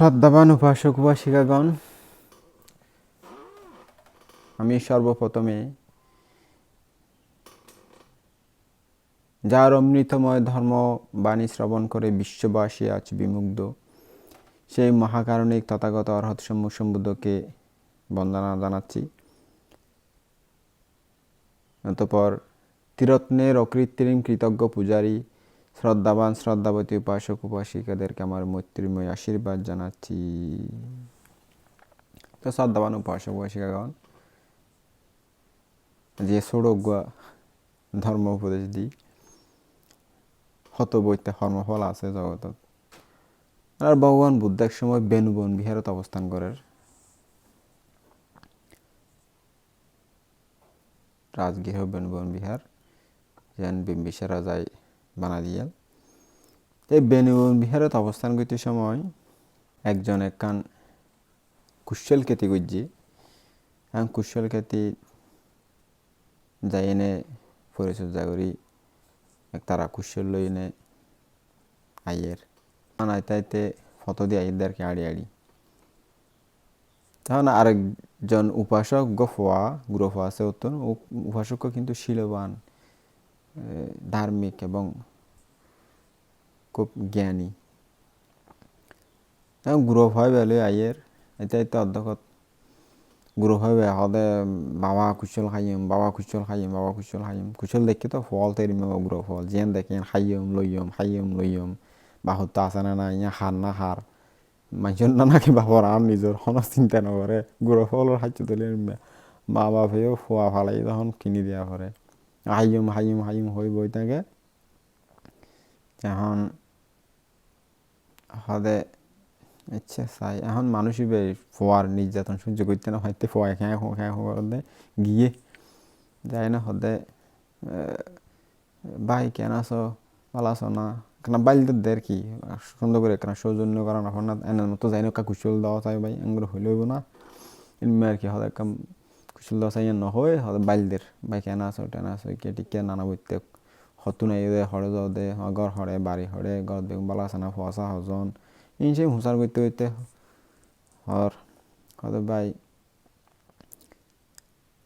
শ্রদ্ধাবান উপাসক উপাসিকাগণ, আমি সর্বপ্রথমে যার অমৃতময় ধর্ম বাণী শ্রবণ করে বিশ্ববাসী আজ বিমুগ্ধ, সেই মহাকারণিক তথাগত অর্হত সম্মুখ সম্বুদ্ধকে বন্দনা জানাচ্ছি। অতপর তিরত্নের অকৃত্রিম কৃতজ্ঞ পূজারী শ্রদ্ধাবান, শ্রদ্ধাবতী উপাসক, উপাসিকাদেরকে আমার মৈত্রীময় আশীর্বাদ জানাচ্ছি। তো শ্রদ্ধাবান উপাসক, উপাসিকাগণ, যে ষোড়জ্ঞা ধর্ম উপদেশ দিই হত কর্মফল আছে জগতত। আর ভগবান বুদ্ধ এক সময় বেনুবন বিহারত অবস্থান করেন রাজগৃহ বেনুবন বিহার, যেন বিম্বিসার রাজায় বানা দিয়াল এই বেনুবন বিহারত অবস্থান করতে সময় একজন একখান কুশল খেতি করছে এখন কুশল খেতি যাই এনে পরিচর্যা করি। তারা কুশল লই এনে আইয়ের। আনাইতে আইতে ফটো দিয়ে আইয়ের দেরকে আড়ি আড়ি। তখন আরেকজন উপাসক গফোয়া, গুরফোয়া আছে অত্যন্ত উপাসক কিন্তু শিলবান ধার্মিক এবং খুব জ্ঞানী। গ্রোফ হয় বেলে আইয়ের এটাই তো অধ্যক্ষ গ্রোফ হয় হদে বাবা কুশল খাইম, বাবা কুশল খাইম, বাবা কুশল খাইম। কুশল দেখি তো ফল তেরিম গ্রোফ ফল। যেন দেখেন খাইম লইম খাইম লইম বাহুত আছে না না ইয়া হার না হার মানুষের না নাকি বাবার আর নিজের কোনো চিন্তা নকরে গুড়ো ফলের খাইতে তুলে মা বাপেও ফোয়া ফালাই তখন কিনি দেওয়া করে হাইম হাইম হাইম হই বই থাকে। এখন হদে, ইচ্ছে চাই। এখন মানুষই বে, ফোয়ার নির্যাতন সহ্য করতে না, হয়তো ফোয়া খেয়ে খেয়ে করতে গিয়ে যায় না হদে ভাই কেন আছো, ভালো আছো না? কেনা বাইলতে দের কি? সুন্দর করে কেনা সৌজন্য করা না না এনার মতো যাই না কুশল দেওয়া চাই ভাই এগুলো হইলেও না। এমনি আর কি হদে, কাম কুশল দেওয়া চাই নহয় হদে বাইলদের ভাই কেন আছো, টেন আছো, কে টিকে নানা বইতে হতু নাই হরে দে ঘর হরে বাড়ি হরে ঘর দেখুন বালা ফসা হজন ইন হুঁচার করতে করতে হর হদে ভাই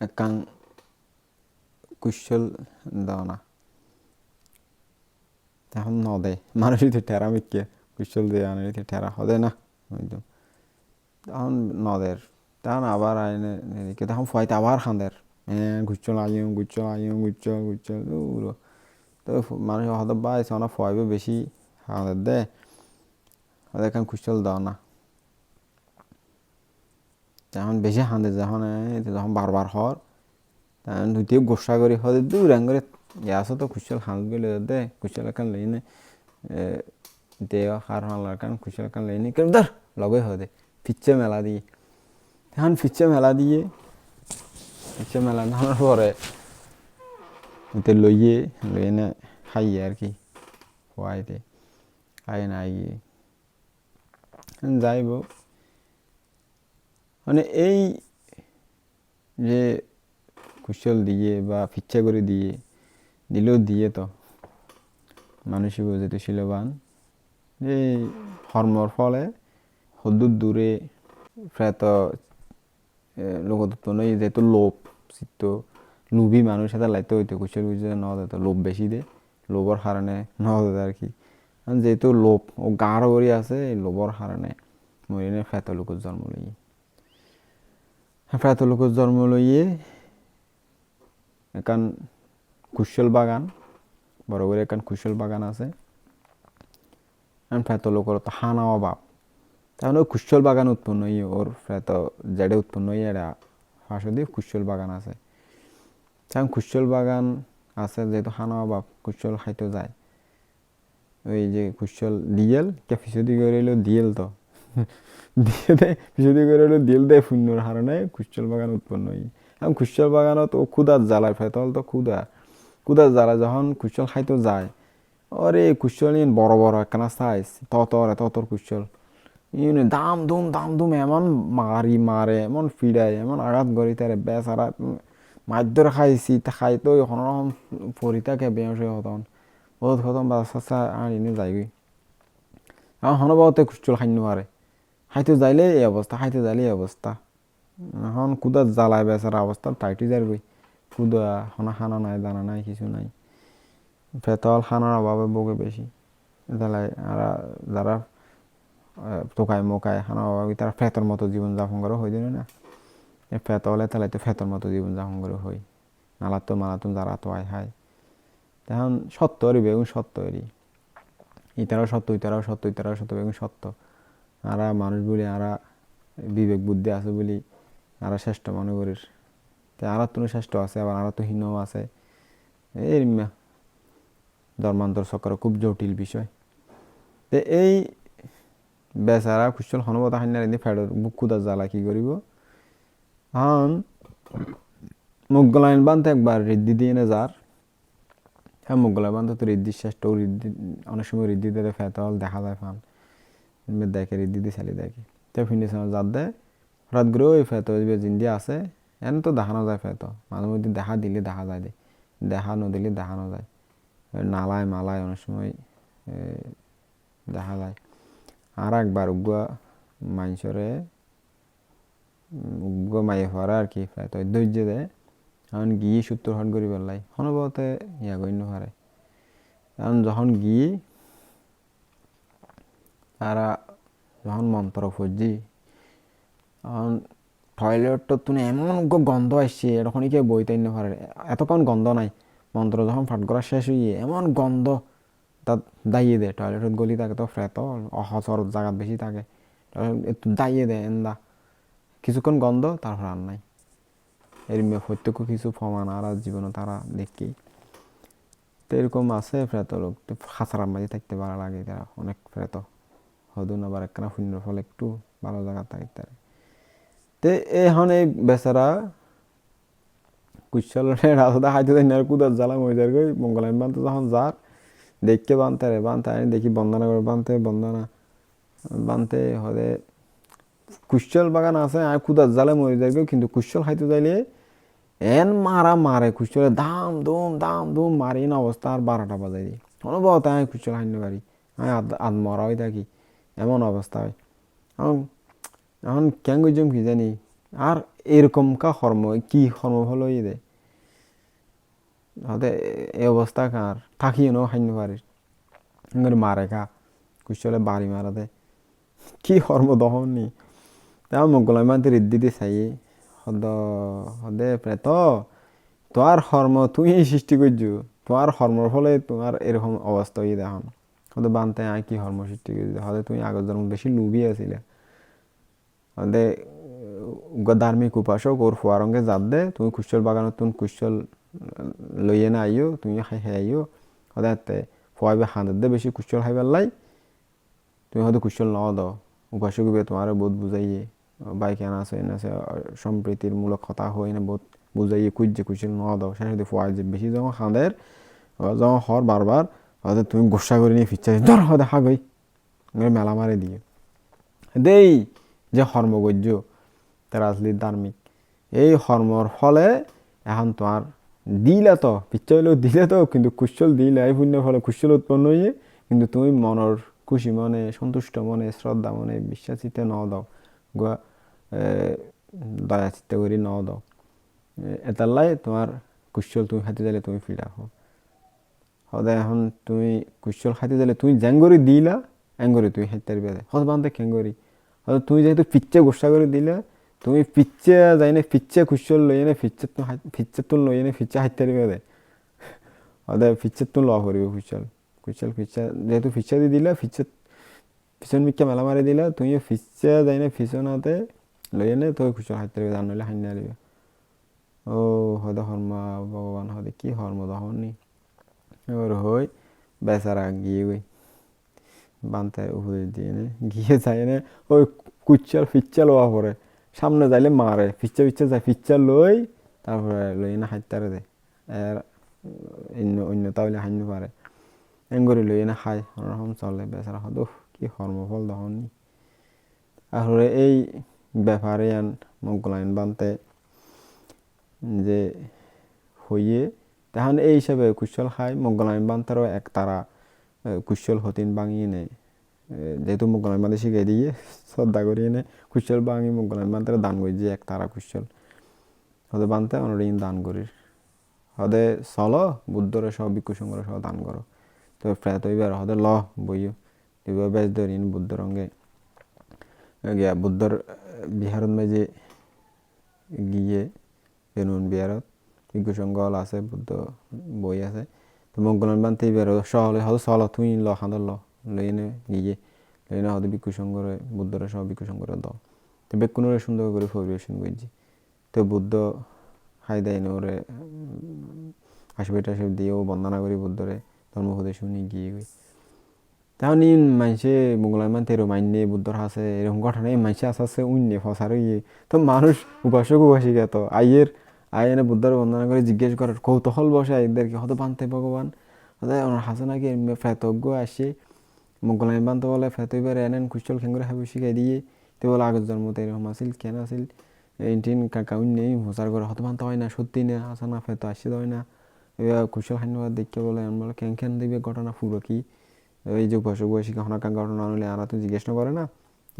একাং কুশল দাও না এখন ন দে মানুষই তো ঠেরা মিটকে কুশল দিয়ে আনে ঠেরা হদে না একদম তখন নদের তখন আবার আইনে এদিকে তখন ফয়তে আবার খাঁদের হ্যাঁ গুচ্ছল আইম গুচ্ছল আইম গুচ্ছল গুচ্ছল তো মানুষ হয়তো বাই সোনা ফয়বে বেশি খাঁদের দে। হয়তো এখন কুশল দাও না। তখন বেশি খাঁদে যখন তখন বারবার হর, তখন দুইটিও গোসা করি হদে দূর করে ইয়াসো তো কুশল হাল গেলে দে কুশল কান লইনে দে হার হালার কান কুশল কান লইনে কেন ধর, লগে হদে ফিচ্ছে মেলা দিয়ে। এখন ফিচ্ছে মেলা দিয়ে ফিচ্ছে মেলা নেওয়ার পরে ওতে লইয়ে লইয়ে না খাইয়ে আর কি খোয়াইতে খাই না গিয়ে যাইব মানে এই যে কুশল দিয়ে বা ফিচ্ছা করে দিয়ে দিলেও দিয়ে তো মানুষই যেহেতু শিলবান যে হর্মর ফলে হদূর দূরে প্রায় তো লোকত যেহেতু লোভ চিত্ত লোভী মানুষ সাথে লাইতে হইতো কুশল বুঝে ন দিত লোভ বেশি দে, লোভর কারণে ন দিত আর কি। যেহেতু লোভ, ও গাঢ় করি আছে, এই লোভর কারণে মরিনে ফ্যাত লোকের জন্ম লইয়ে। ফ্যাত লোকের জন্ম লইয়ে একান কুশল বাগান বড় করে একান কুশল বাগান আছে। ফ্যাত লোকের তো হানা অভাব তাহলে ওই কুশল বাগান উৎপন্ন হয়ে ওর ফ্যাত জেডে উৎপন্ন হয়ে এটা ফাঁসো দিয়ে কুশল বাগান আছে। তখন কুশল বাগান আছে, যেহেতু হানা অভাব কুশল খাইতে যায়। ওই যে কুশল দিয়েল, কে ফিসদি করে এলো দিয়েল তো। দিয়ে দেয় ফিসদি করে এলো দিয়েল দেয় শূন্যর হারণে কুশল বাগান উৎপন্ন হয়ে। এখন কুশল বাগানত ও ক্ষুদার জ্বালায় ফেতল তো ক্ষুদা ক্ষুদার জ্বালা যখন কুশল খাইতে যায়। ওরে কুশল ইন বড় বড় একখানা সাইজ ততর ততর কুশল ইউনি দাম দুম দাম দুম এমন মারি মারে এমন ফিডায় এমন আঘাত গড়ি তারে বেস মাধ্যর খাইছি খাই তো কোনো রকম পরি থাকে বেঁশ হতন। বহুত হতন বা সাসা আনিনে যাইগি এখন হনবাতে কুশল খাইনো পারে হাইতে যাইলে এই অবস্থা হাইতে যাইলে এই অবস্থা এখন কুদা জ্বালায় বেচার অবস্থা টাইটি যারবই কুদা হনা খানা নাই, দানা নাই, কিছু নাই। ফেতল খানার অভাবে বগে বেশি জ্বালায় আর যারা টোকায় মোকায় খানা অভাবে তারা ফেতর মতো জীবন যাপন করে হয়ে দিল না? ফেত হলে তাহলে তো ফেতর মতো জীবন যাপন করে হই। নালাতো মালাতুন যারা তো আয় হায়। তখন সত্য এরি বেগুন সত্য এরি ইতারাও সত্য ইতারাও সত্য ইতারাও সত্য, বেগুন সত্য। আরা মানুষ বলি আরা বিবেক বুদ্ধি আছে বলি আরা শ্রেষ্ঠ মনে করিস। আরা তো শ্রেষ্ঠ আছে, আবার আরা তো হীনও আছে। এই ধর্মান্তর চক্র খুব জটিল বিষয়। তে এই বেচারা কুশল হনবতা হান্নার এনে ফেডর বুক কুদা জ্বালা কি করিব? হন মুগলাইন বান্ধে একবার রিদ্ধি দিয়ে নে যার। হ্যাঁ মুগলাই বান্ধে তো রিদ্ধি শ্রেষ্ঠ রিদ্ধি অনেক সময় রিদ্ধি দিয়ে ফেতল দেখা যায় ফান। দেখে রিদ্ধি দিয়ে চালি দেখে। তো ফিনিস যার দেয় হঠাৎ করে ওই ফেত জিন্দি আছে, এন তো দেখানো যায় ফেত মাঝে মধ্যে দেখা দিলে দেখা যায় দে। দেখা নদিলে দেখানো যায়। নালায় মালায় অনেক সময় দেখা যায়। আর একবার উগুয়া উগুয়া মাইয়ে হওয়ার আর কি ফেত ধৈর্য দেয়। এখন গিয়ে সত্তর হট করি পেলাই হনবতে ইয়া গণ্য হারে কারণ যখন গিয়ে তারা যখন মন্ত্র ফজি তখন টয়লেটটা তুমি এমন গন্ধ আসছে, এরকম কেউ বইতে না পারে এতক্ষণ গন্ধ নাই, মন্ত্র যখন ফাট করা শেষ হইয়ে এমন গন্ধ তাত দাইয়ে দেয়। টয়লেটত গলি থাকে তো ফ্রেত অহচর জায়গাত বেশি থাকে। একটু দাইয়ে দেয়, এন্দা। কিছুক্ষণ গন্ধ, তারপর আর নাই। এর প্রত্যক্ষ কিছু প্রমাণ আর জীবনে তারা দেখি তো এরকম আছে ফ্রেত লোক খাঁচারার মাঝে থাকতে ভালো লাগে তারা অনেক ফ্রেত হদুন আবার একখানা শূন্যর ফলে একটু ভালো জায়গা থাকে তারা। তে এখন এই বেচারা কুশলের রাস্তা হাইতে দেয় আর কুদার জ্বালা মহিদার গই। মঙ্গলাইন বানতে যখন যার দেখকে বানতে রে বানতে দেখি বন্দনা করে বানতে, বন্দনা বানতে হলে কুশল বাগান আছে, আর কুদার জালে মরে যাবে কিন্তু কুশল খাইতে যাইলে এন মারা মারে কুশলে দাম, দুম দাম, দুম, মারি না অবস্থা, আর বারোটা বাজাই দিই অনুভব আমি কুশল খাইতে পারি আমি আধ মরা হয়ে থাকি, এমন অবস্থা হয়। এখন এখন কেন গজম কি জানি, আর এরকম কা কর্ম, কি কর্ম ভালো ই দে হতে এই অবস্থা কার? থাকিও নো খাইতে পারিস মারে কা কুশলে বাড়ি মারা দে কি কর্ম দহন নি তা মোগলাই মানতে রিদ্দি দি চাই হদ হদে প্রেত তোর কর্ম তুই সৃষ্টি করছু তোমার কর্মর ফলে তোমার এরকম অবস্থা হয়ে দেখান হতে বানতে আয় কি কর্ম সৃষ্টি করছি হতে তুমি আগের জন্ম বেশি লুবি আছিলে হতে ধার্মিক উপাসক ওর ফুয়ারঙ্গে যাত দে তুমি কুশল বাগানত তুমি কুশল লইয়ে না আইও তুমি খাই খাই আইও হতে ফুয়াবে হাঁদের দে বেশি কুশল খাইবার লাই তুমি হয়তো কুশল ন দাও উপাসক তোমার বহুত বুঝাইয়ে বাইক এনা আছে আছে সম্প্রীতির মূলক কথা হয় না বহুত বুঝাইয়ে কুজে কুশল ন দাও। শেষ হতে ফুয়া যে বেশি যখন খাঁদের যখন হর বারবার হয়তো তুমি গোসা করে নিয়ে ফিরছে ধর হয়তো হাগই মেলা মারে দিয়ে। দেই, যে হর্মগজ্য তারা আসলি ধার্মিক এই হর্মর ফলে এখন তোমার দিলে তো পিচ্ছা হইলেও দিলে তো, কিন্তু কুশল দিলে, এই পুণ্যের ফলে কুশল উৎপন্ন হয়ে কিন্তু তুমি মনের খুশি মনে, সন্তুষ্ট মনে শ্রদ্ধা মনে, বিশ্বাসিতে ন দাও। গোয়া দয়া চিত্তে করি ন দাও। এতাল্লাই তোমার কুশল, তুমি খাইতে যাইলে তুমি ফিরা হো সদায় এখন তুমি কুশল খাইতে যাইলে তুমি জ্যাঙ্গরি দিলা অ্যাঙ্গরি তুমি খাইতে পারবে হত বান্ধে খেঙ্গরি। হয়তো তুমি যেহেতু পিচ্ছে গোসা করে দিলে, তুমি পিচ্ছে যাই না পিচ্ছে কুশল লই এনে ফিচ্ছে ফিচ্ছে তুল লই এনে ফিচ্ছে হাইতে পারবে দে। হতে ফিচ্ছে তুল ল করিবে কুশল। কুশল ফিচ্ছা যেহেতু ফিচ্ছা দিয়ে দিলে ফিচ্ছে পিছন মিক্কা মেলা মারি দিলে, তুমি ফিচ্ছে যাই না ফিছনাতে লই এনে তো কুশল হাইতে পারবে জান নইলে হাইন দিবে ও হদে হর্মা ভগবান হদে কি হর্ম দহন নি এবার হই বেচারা গিয়ে গই বানতে উপরে দিয়ে নে গিয়ে যায় না ওই কুচ্চাল ফিচ্চাল লওয়া পরে সামনে যাইলে মারে ফিচ্চা ফিচ্চা যায় ফিচ্চা লই তারপরে লই না হাইতারে দে এর অন্য অন্য তাহলে হাইন পারে এঙ্গরি লই না খাই ওরকম চলে বেচারা হদ কি হর্মফল দহনি আসলে এই ব্যাপারে আন মগলাইন বানতে যে হইয়ে তখন এই হিসাবে কুশল খাই মগলাইন বান্তারও এক তারা কুশল হতিন বাঙিয়ে নেয়। যেহেতু মোগলাই মাঝে শিখাই দিয়ে শ্রদ্ধা করি এনে কুশল বাঙি মোগলাই মানতে দান করি যে এক তারা কুশল। হতে বানতে অনরে দান করি। হদে চল, বুদ্ধরে সহ ভিক্ষু সংঘরে সহ দান করো। তো প্রায় তো এবার হদে ল বইও। এবার বেশ ধরিন বুদ্ধ রঙে। গিয়া বুদ্ধর বিহারত মাঝে গিয়ে বেনুন বিহারত ভিক্ষু সংঘ আছে বুদ্ধ বই আছে তো মঙ্গলন বানতে এবার সহলে হদে চল তুই ল হাঁদর ল লইনে গিয়ে লইনে হদে ভিক্ষু সংঘরে বুদ্ধরে সহ ভিক্ষু সংঘরে দল তো বেকুনরে সুন্দর করে পরিবেশন করছি তো বুদ্ধ হাই দেয় ওরে টাসবে দিয়েও বন্দনা করি বুদ্ধরে ধর্ম শুনি গিয়ে গই তখন ই মানুষে মোগলাই মান তেরো মাইনে বুদ্ধর হাসে এরকম ঘটনা এই মানুষে আস্তে আস্তে উন্নে ফসার ইয়ে তো মানুষ উপাসক উপাসিকা তো আইয়ের আই এনে বুদ্ধর বন্দনা করে জিজ্ঞেস করার কৌতূহল বসে আইদেরকে হয়তো বানতে ভগবান হয়তো ওনার হাসে নাকি ফেতজ্ঞ আসে মোগলাই বানতে বলে ফেত এবার এনেন কুশল খেঙ্গুরে হাবি শিখাই দিয়ে তো বলে আগের জন্মতে এরকম আসিল কেন আসিল এইটিন কাকা নেই হোসার করে হত হয় না সত্যি না আসা না ফেতো আসছে হয় না এবার কুশল হান্যবাদ দেখতে বলে বলে কেন কেন দিবে ঘটনা পুরো কি এই যে উপাসক বয়সী হনাকান ঘটনা হলে আর তো জিজ্ঞেস করে না।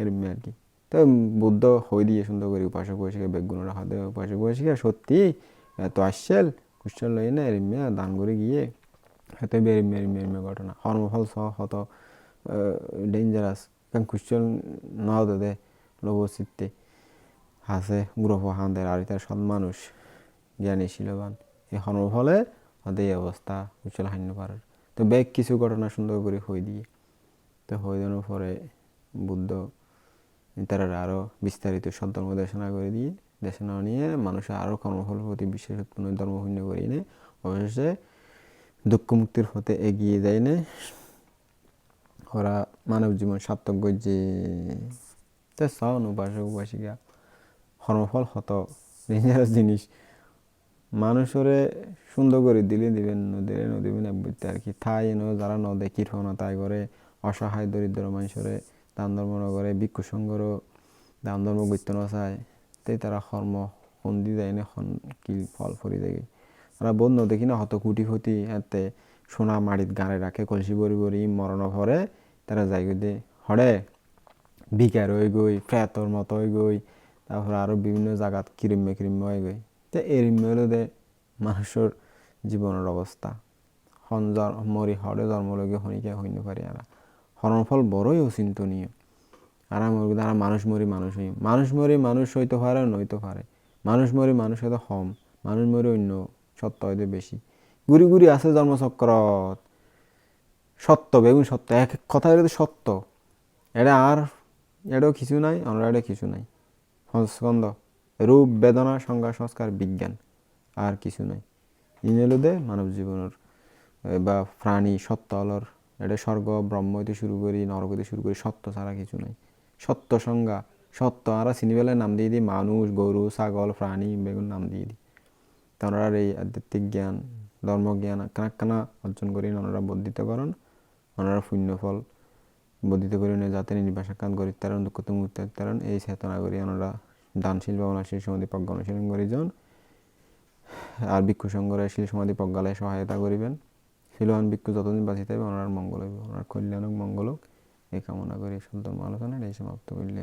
এরম আর কি। তো বুদ্ধ হই দিয়ে সুন্দর করে উপাসক বয়সীকে বেগুন রাখা দেয়। উপাসক বয়সীকে সত্যি এত আসছেল, কুশল লই না এরম দান করে গিয়ে। হয়তো এরম এরম এরম ঘটনা। হর্মফল সহ হত ডেঞ্জারাস কারণ কুশল না হতে দে লোবচিত্তে আছে গ্রহ হাঁদের আর তার সৎ মানুষ। জ্ঞানী, শিলবান। এই হর্মফলে ওদের এই অবস্থা উচ্চল হান্য পারার তো ব্যাগ কিছু ঘটনা সুন্দর করে হয়ে দিয়ে, তো হয়ে দেওয়ার পরে বুদ্ধ তারা আরও বিস্তারিত সদ্ধর্ম দেশনা করে দিয়ে, দেশনা নিয়ে মানুষের আরও কর্মফলের প্রতি বিশেষ উৎপন্ন ধর্মশূন্য করে নিয়ে অবশেষে দুঃখ মুক্তির হতে এগিয়ে যায় না ওরা মানব জীবন সার্থক যে চাও উপাসক উপাসিকা কর্মফল হত ডেঞ্জারাস জিনিস। মানুষরে সুন্দর করে দিলে দিবেন নদীরে নদীবেন বুঝতে আর কি। থাই এনো যারা নদে কীর্তন তাই করে অসহায় দরিদ্র মানুষরে দান ধর্ম নগরে ভিক্ষু সংঘরও দান ধর্ম গত্য নচায় তাই তারা কর্ম সন্ধি দেয় না কি ফল ফরি দেয়। তারা বন্ধ দেখি না, হত কুটি ক্ষতি, এতে সোনা মাড়িত গাড়ে রাখে, কলসি বরি বরি মরণ ভরে তারা যাই দে। হরে বিকার হয়ে গই ফ্যাতর মতো হয়ে গই তারপর আরও বিভিন্ন জায়গাত কিরিম্মে কিরিম্মে হয়ে গই তো এরিম্মে হলো দে মানুষের জীবনের অবস্থা হন মরি হরে জন্মলগে হনিকে হইতে পারে আর হরণফল বড়ই অচিন্তনীয় আর আর মানুষ মরি মানুষ হই মানুষ মরি মানুষ হইতে পারে নইতে পারে মানুষ মরি মানুষ হয়তো হম। মানুষ মরি অন্য সত্য হয়তো বেশি গুড়ি গুড়ি আছে জন্মচক্রত সত্য বেগুন সত্য এক কথা এটা সত্য এটা আর এটাও কিছু নাই অন্য এটা কিছু নাই। স্কন্দ রূপ, বেদনা, সংজ্ঞা, সংস্কার, বিজ্ঞান, আর কিছু নাই। ইমেলুদে মানব জীবনের বা প্রাণী সত্য অলর, এটা স্বর্গ, ব্রহ্ম হইতে শুরু করি, নরক হইতে শুরু করি সত্য ছাড়া কিছু নাই। সত্য সংজ্ঞা সত্য আর সিনেবেলায় নাম দিয়ে দিই মানুষ, গরু, ছাগল, প্রাণী, বেগুন নাম দিয়ে দিই। তারা এই আধ্যাত্মিক জ্ঞান ধর্মজ্ঞান কানা অর্জন করি, ওনারা বর্ধিত করেন ওনারা পুণ্যফল বর্ধিত করে যাতে নির্বাসাকান করি তারণ দুঃখত মুক্তি এই চেতনা করি, ওনারা দানশীল ভাবনাশীল সমাধি প্রজ্ঞা অনুশীলন করিজন। আর ভিক্ষু সংগ্রহে শীল সমাধি প্রজ্ঞালয়ে সহায়তা করিবেন। শিলহান ভিক্ষু যতদিন বাঁচি থাকবে ওনার মঙ্গল হইবে। ওনার কল্যাণ হোক মঙ্গল হোক এই কামনা করি। সুন্দর আলোচনা এই সমাপ্ত করলে